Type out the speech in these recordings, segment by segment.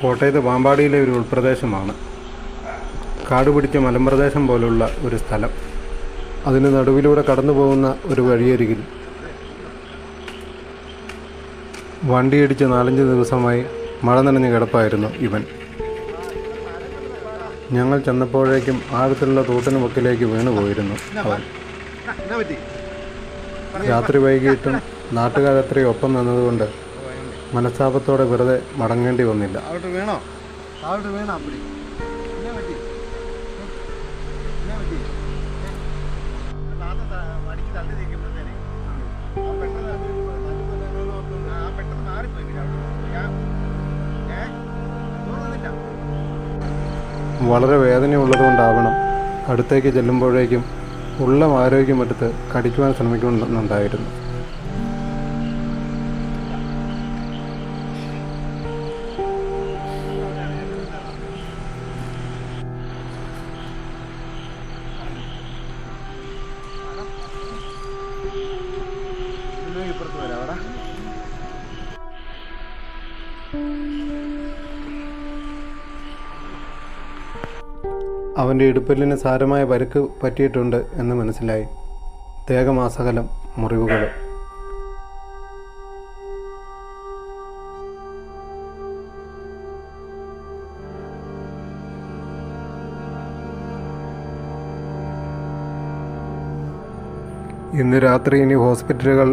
കോട്ടയത്ത് പാമ്പാടിയിലെ ഒരു ഉൾപ്രദേശമാണ്. കാട് പിടിച്ച മലമ്പ്രദേശം പോലുള്ള ഒരു സ്ഥലം. അതിന് നടുവിലൂടെ കടന്നു പോകുന്ന ഒരു വഴിയരികിൽ വണ്ടിയിടിച്ച് നാലഞ്ച് ദിവസമായി മഴ നനഞ്ഞ് കിടപ്പായിരുന്നു ഇവൻ. ഞങ്ങൾ ചെന്നപ്പോഴേക്കും ആഴത്തിലുള്ള തോട്ടിന് മുക്കിലേക്ക് വീണുപോയിരുന്നു അവൻ രാത്രി വൈകിട്ടും നാട്ടുകാരത്രയും ഒപ്പം നിന്നതുകൊണ്ട് മനസ്താപത്തോടെ വെറുതെ മടങ്ങേണ്ടി വന്നില്ല. അവിടെ വളരെ വേദനയുള്ളതുകൊണ്ടാവണം അടുത്തേക്ക് ചെല്ലുമ്പോഴേക്കും ഉള്ള ആരോഗ്യമെടുത്ത് കടിക്കുവാൻ ശ്രമിക്കുന്നുണ്ടായിരുന്നു. അവന്റെ ഇടുപ്പല്ലിന് സാരമായ പരുക്ക് പറ്റിയിട്ടുണ്ട് എന്ന് മനസ്സിലായി. ദേഹമാസകലം മുറിവുകൾ ഇന്ന് രാത്രി ഇനി ഹോസ്പിറ്റലുകൾ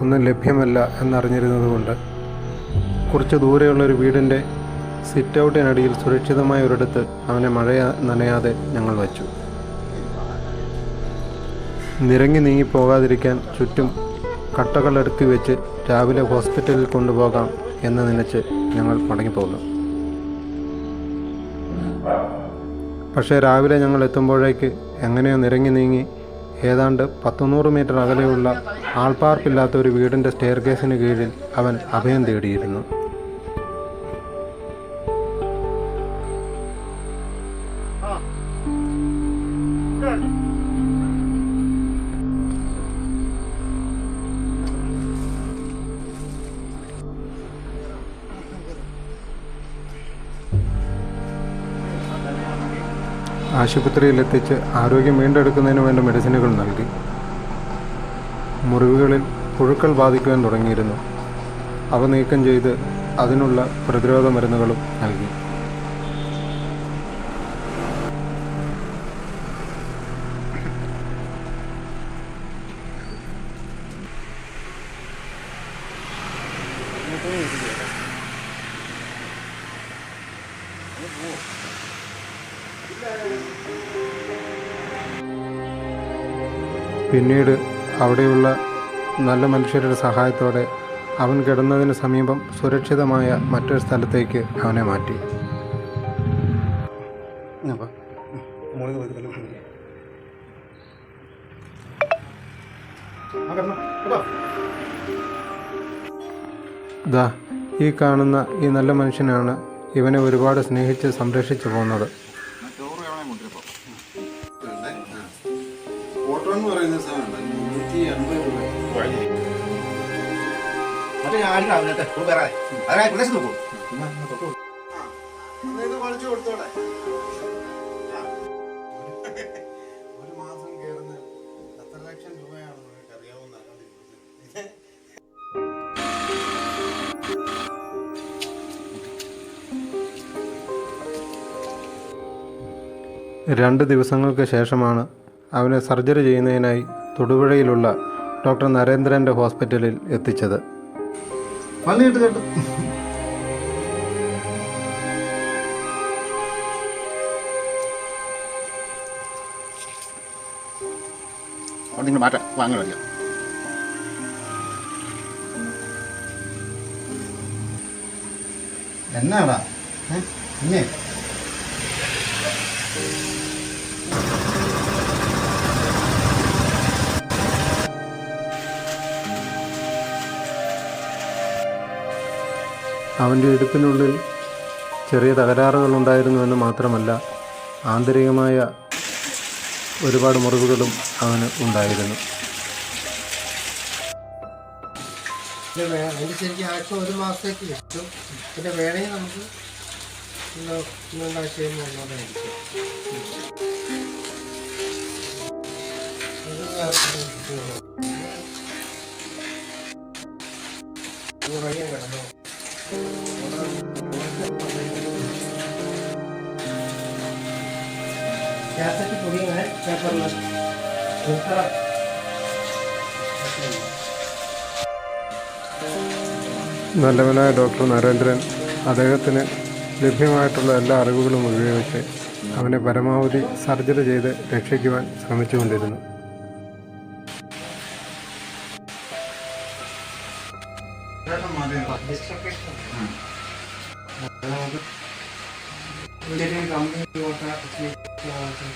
ഒന്നും ലഭ്യമല്ല എന്നറിഞ്ഞിരുന്നതുകൊണ്ട് കുറച്ച് ദൂരെയുള്ളൊരു വീടിന്റെ സിറ്റ് ഔട്ടിനടിയിൽ സുരക്ഷിതമായ ഒരിടത്ത് അവനെ മഴ നനയാതെ ഞങ്ങൾ വച്ചു. നിരങ്ങി നീങ്ങി പോകാതിരിക്കാൻ ചുറ്റും കട്ടകൾ അടുക്കി വെച്ച് രാവിലെ ഹോസ്പിറ്റലിൽ കൊണ്ടുപോകാം എന്ന് നനച്ച് ഞങ്ങൾ മടങ്ങിപ്പോന്നു പക്ഷേ രാവിലെ ഞങ്ങൾ എത്തുമ്പോഴേക്ക് എങ്ങനെയോ നിരങ്ങി നീങ്ങി ഏതാണ്ട് പത്തുനൂറ് മീറ്റർ അകലെയുള്ള ആൾപ്പാർപ്പില്ലാത്ത ഒരു വീടിന്റെ സ്റ്റെയർ കേസിന് കീഴിൽ അവൻ അഭയം തേടിയിരുന്നു. ആശുപത്രിയിൽ എത്തിച്ച് ആരോഗ്യം വീണ്ടെടുക്കുന്നതിന് വേണ്ട മെഡിസിനുകൾ നൽകി. മുറിവുകളിൽ പുഴുക്കൾ ബാധിക്കുവാൻ തുടങ്ങിയിരുന്നു. അവ നീക്കം ചെയ്ത് അതിനുള്ള പ്രതിരോധ മരുന്നുകളും നൽകി. പിന്നീട് അവിടെയുള്ള നല്ല മനുഷ്യരുടെ സഹായത്തോടെ അവൻ കിടന്നതിന് സമീപം സുരക്ഷിതമായ മറ്റൊരു സ്ഥലത്തേക്ക് അവനെ മാറ്റി. ദാ ഈ കാണുന്ന ഈ നല്ല മനുഷ്യനാണ് ഇവനെ ഒരുപാട് സ്നേഹിച്ച് സംരക്ഷിച്ചു പോകുന്നത്. ഒരു മാസം രണ്ട് ദിവസങ്ങൾക്ക് ശേഷമാണ് അവനെ സർജറി ചെയ്യുന്നതിനായി തൊടുപുഴയിലുള്ള ഡോക്ടർ നരേന്ദ്രന്റെ ഹോസ്പിറ്റലിൽ എത്തിച്ചത്. എന്നാടാ? അവന്റെ ഇടുപ്പിനുള്ളിൽ ചെറിയ തകരാറുകളുണ്ടായിരുന്നുവെന്ന് മാത്രമല്ല ആന്തരികമായ ഒരുപാട് മുറിവുകളും അവന് ഉണ്ടായിരുന്നു അതിന് ശരിക്കും ആഴ്ച ഒരു മാസത്തേക്ക് കിട്ടും പിന്നെ വേണമെങ്കിൽ നമുക്ക് ഇത് വഴിയെ കിടന്നോ ഉത്തര നല്ലവനായ ഡോക്ടർ നരേന്ദ്രൻ അദ്ദേഹത്തിന് ലഭ്യമായിട്ടുള്ള എല്ലാ അറിവുകളും ഉപയോഗിച്ച് അവനെ പരമാവധി സർജറി ചെയ്ത് രക്ഷിക്കുവാൻ ശ്രമിച്ചുകൊണ്ടിരുന്നു. करना होगा। लेकिन काम नहीं हुआ था इसलिए क्या हुआ था